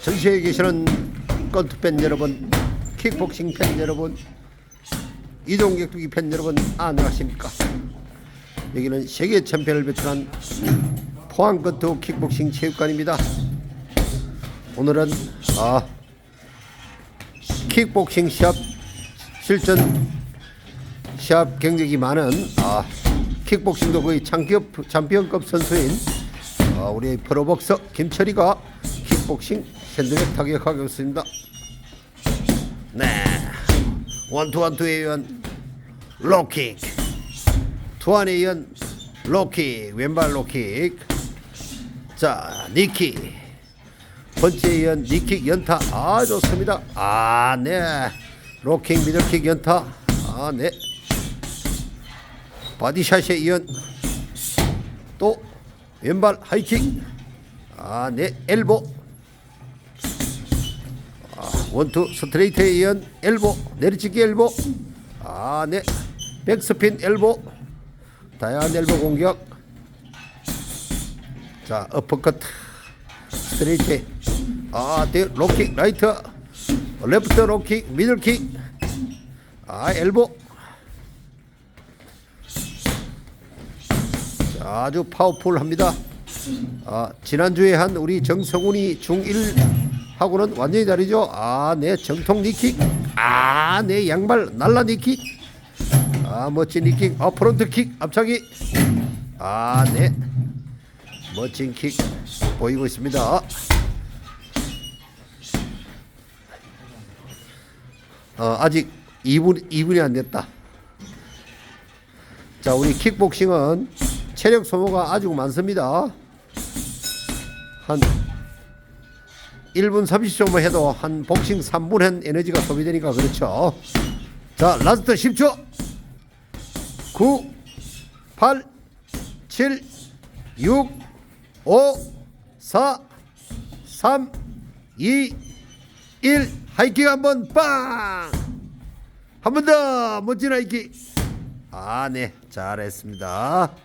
전 세계에 계시는 권투 팬 여러분, 킥복싱 팬 여러분, 이동격투기 팬 여러분 안녕하십니까? 여기는 세계 챔피언을 배출한 포항 권투 킥복싱 체육관입니다. 오늘은 아 킥복싱 시합 실전 시합 경력이 많은 아 킥복싱도 거의 챔피언, 챔피언급 선수인 아, 우리 프로복서 김철이가 킥복싱 샌드백 타격하고 있습니다. 네, 원투 원투에 의한 로킥, 투안에 의한 로킥, 왼발 로킥. 자, 니킥. 번째에 의한 니킥 연타. 아, 좋습니다. 아, 네. 로킥, 미들킥 연타. 아, 네. 바디샷에 이은 또 왼발 하이킥 아 네 엘보. 아, 원투 스트레이트에 이은 엘보. 내리치기 엘보. 아 네 백스핀 엘보. 다양한 엘보 공격. 자 어퍼컷. 스트레이트 아 네 로킥 라이트. 레프트 로킥 미들킥. 아 엘보 아주 파워풀합니다. 아, 지난주에 한 우리 정성훈이 중1하고는 완전히 다르죠. 아, 네, 정통 니킥. 아, 네, 양발 날라 니킥. 아, 멋진 니킥. 아, 프론트 킥. 앞차기. 아, 네. 멋진 킥 보이고 있습니다. 어, 아직 2분, 2분이 안 됐다. 자, 우리 킥복싱은 체력 소모가 아주 많습니다. 한 1분 30초만 해도 한 복싱 3분 한 에너지가 소비되니까 그렇죠. 자, 라스트 10초. 9, 8, 7, 6, 5, 4, 3, 2, 1. 하이킥 한번 빵! 한 번 더 멋진 하이킥. 아, 네. 잘했습니다.